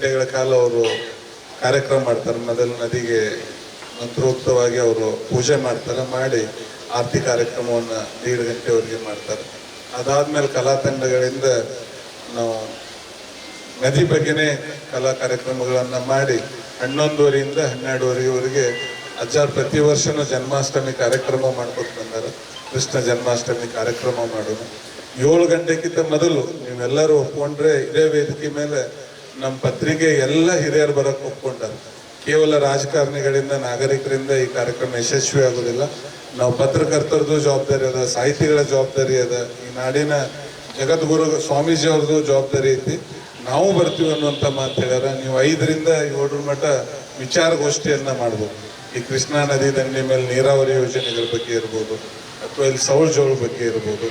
ಗಂಟೆಗಳ ಕಾಲ ಅವರು ಕಾರ್ಯಕ್ರಮ ಮಾಡ್ತಾರೆ. ಮೊದಲು ನದಿಗೆ ಮಂತ್ರೋಕ್ತವಾಗಿ ಅವರು ಪೂಜೆ ಮಾಡ್ತಾರೆ, ಮಾಡಿ ಆರತಿ ಕಾರ್ಯಕ್ರಮವನ್ನು ಏಳು ಗಂಟೆವರೆಗೆ ಮಾಡ್ತಾರೆ. ಅದಾದ್ಮೇಲೆ ಕಲಾ ತಂಡಗಳಿಂದ ನಾವು ನದಿ ಬಗ್ಗೆನೇ ಕಲಾ ಕಾರ್ಯಕ್ರಮಗಳನ್ನು ಮಾಡಿ ಹನ್ನೊಂದುವರೆಯಿಂದ ಹನ್ನೆರಡುವರೆವರೆಗೆ ಅಜ್ಜಾರ್ ಪ್ರತಿ ವರ್ಷನೂ ಜನ್ಮಾಷ್ಟಮಿ ಕಾರ್ಯಕ್ರಮ ಮಾಡ್ಕೊತ ಬಂದಾರ. ಕೃಷ್ಣ ಜನ್ಮಾಷ್ಟಮಿ ಕಾರ್ಯಕ್ರಮ ಮಾಡೋದು. ಏಳು ಗಂಟೆಗಿಂತ ಮೊದಲು ನೀವೆಲ್ಲರೂ ಒಪ್ಕೊಂಡ್ರೆ ಇದೇ ವೇದಿಕೆ ಮೇಲೆ ನಮ್ಮ ಪತ್ರಿಕೆ ಎಲ್ಲ ಹಿರಿಯರು ಬರೋಕ್ಕೆ ಒಪ್ಕೊಂಡಾರ. ಕೇವಲ ರಾಜಕಾರಣಿಗಳಿಂದ ನಾಗರಿಕರಿಂದ ಈ ಕಾರ್ಯಕ್ರಮ ಯಶಸ್ವಿ ಆಗೋದಿಲ್ಲ. ನಾವು ಪತ್ರಕರ್ತರದ್ದು ಜವಾಬ್ದಾರಿ ಅದ, ಸಾಹಿತಿಗಳ ಜವಾಬ್ದಾರಿ ಅದ. ಈ ನಾಡಿನ ಜಗದ್ಗುರು ಸ್ವಾಮೀಜಿ ಅವ್ರದ್ದು ಜವಾಬ್ದಾರಿ ಐತಿ. ನಾವು ಬರ್ತೀವಿ ಅನ್ನುವಂಥ ಮಾತು ಹೇಳ್ಯಾರ. ನೀವು ಐದರಿಂದ ಏಳರ ಮಟ್ಟ ವಿಚಾರಗೋಷ್ಠಿಯನ್ನು ಮಾಡ್ಬೋದು. ಈ ಕೃಷ್ಣಾ ನದಿ ದಂಡೆ ಮೇಲೆ ನೀರಾವರಿ ಯೋಜನೆಗಳ ಬಗ್ಗೆ ಇರ್ಬೋದು, ಅಥವಾ ಇಲ್ಲಿ ಸೌಳ ಜೋಳ ಬಗ್ಗೆ ಇರ್ಬೋದು,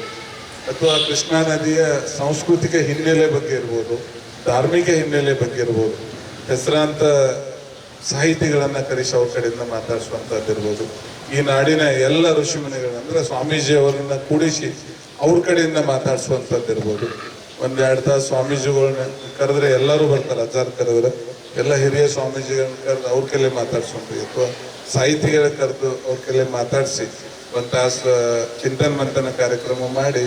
ಅಥವಾ ಕೃಷ್ಣಾ ನದಿಯ ಸಾಂಸ್ಕೃತಿಕ ಹಿನ್ನೆಲೆ ಬಗ್ಗೆ ಇರ್ಬೋದು. ಧಾರ್ಮಿಕ ಹಿನ್ನೆಲೆ ಬಗ್ಗೆ ಇರ್ಬೋದು ಹೆಸರಾಂತ ಸಾಹಿತಿಗಳನ್ನು ಕರೆಸಿ ಅವ್ರ ಕಡೆಯಿಂದ ಮಾತಾಡಿಸುವಂಥದ್ದಿರ್ಬೋದು ಈ ನಾಡಿನ ಎಲ್ಲ ಋಷಿಮುನಿಗಳಂದ್ರೆ ಸ್ವಾಮೀಜಿ ಅವರನ್ನ ಕೂಡಿಸಿ ಅವ್ರ ಕಡೆಯಿಂದ ಮಾತಾಡಿಸುವಂಥದ್ದಿರ್ಬೋದು ಒಂದೆರಡು ತಾಸು ಸ್ವಾಮೀಜಿಗಳನ್ನ ಕರೆದ್ರೆ ಎಲ್ಲರೂ ಬರ್ತಾರೆ, ಅಜ್ಜಾರ್ ಕರೆದ್ರೆ. ಎಲ್ಲ ಹಿರಿಯ ಸ್ವಾಮೀಜಿಗಳನ್ನ ಕರೆದು ಅವ್ರ ಕೈಲೇ ಮಾತಾಡ್ಸೋಣ್ರಿ ಅಥವಾ ಸಾಹಿತಿಗಳ ಕರೆದು ಅವ್ರ ಕೈಲೇ ಮಾತಾಡಿಸಿ ಒಂದು ತಾಸು ಚಿಂತನ ಮಂಥನ ಕಾರ್ಯಕ್ರಮ ಮಾಡಿ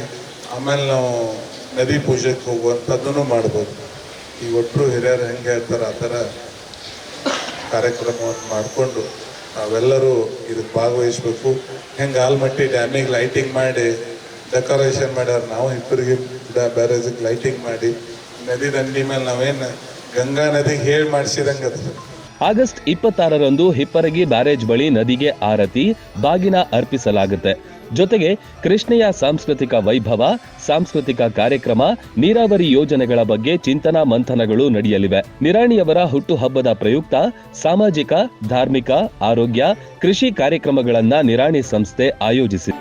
ಆಮೇಲೆ ನಾವು ನದಿ ಪೂಜೆಗೆ ಹೋಗುವಂಥದ್ದನ್ನು ಮಾಡ್ಬೋದು. ಈ ಒಟ್ಟರು ಹಿರಿಯರು ಹೆಂಗೆ ಹೇಳ್ತಾರೆ, ಆ ಥರ ಕಾರ್ಯಕ್ರಮವನ್ನು ಮಾಡಿಕೊಂಡು ನಾವೆಲ್ಲರೂ ಇದಕ್ಕೆ ಭಾಗವಹಿಸ್ಬೇಕು. ಹೆಂಗೆ ಆಲ್ಮಟ್ಟಿ ಡ್ಯಾಮಿಗೆ ಲೈಟಿಂಗ್ ಮಾಡಿ ಡೆಕೋರೇಷನ್ ಮಾಡ್ಯಾರ, ನಾವು ಇಬ್ಬರಿಗೆ ಬ್ಯಾರೇಜಿಗೆ ಲೈಟಿಂಗ್ ಮಾಡಿ. ನದಿ ದಂಡಿ ಮೇಲೆ ನಾವೇನು ಗಂಗಾ ನದಿಗೆ ಹೇಳಿ ಮಾಡಿಸಿದಂಗೆ ಅದು ಆಗಸ್ಟ್ ಇಪ್ಪತ್ತಾರರಂದು ಹಿಪ್ಪರಗಿ ಬ್ಯಾರೇಜ್ ಬಳಿ ನದಿಗೆ ಆರತಿ, ಬಾಗಿನ ಅರ್ಪಿಸಲಾಗುತ್ತೆ. ಜೊತೆಗೆ ಕೃಷ್ಣೆಯ ಸಾಂಸ್ಕೃತಿಕ ವೈಭವ, ಸಾಂಸ್ಕೃತಿಕ ಕಾರ್ಯಕ್ರಮ, ನೀರಾವರಿ ಯೋಜನೆಗಳ ಬಗ್ಗೆ ಚಿಂತನಾ ಮಂಥನಗಳು ನಡೆಯಲಿವೆ. ನಿರಾಣಿಯವರ ಹುಟ್ಟುಹಬ್ಬದ ಪ್ರಯುಕ್ತ ಸಾಮಾಜಿಕ, ಧಾರ್ಮಿಕ, ಆರೋಗ್ಯ, ಕೃಷಿ ಕಾರ್ಯಕ್ರಮಗಳನ್ನ ನಿರಾಣಿ ಸಂಸ್ಥೆ ಆಯೋಜಿಸಿದೆ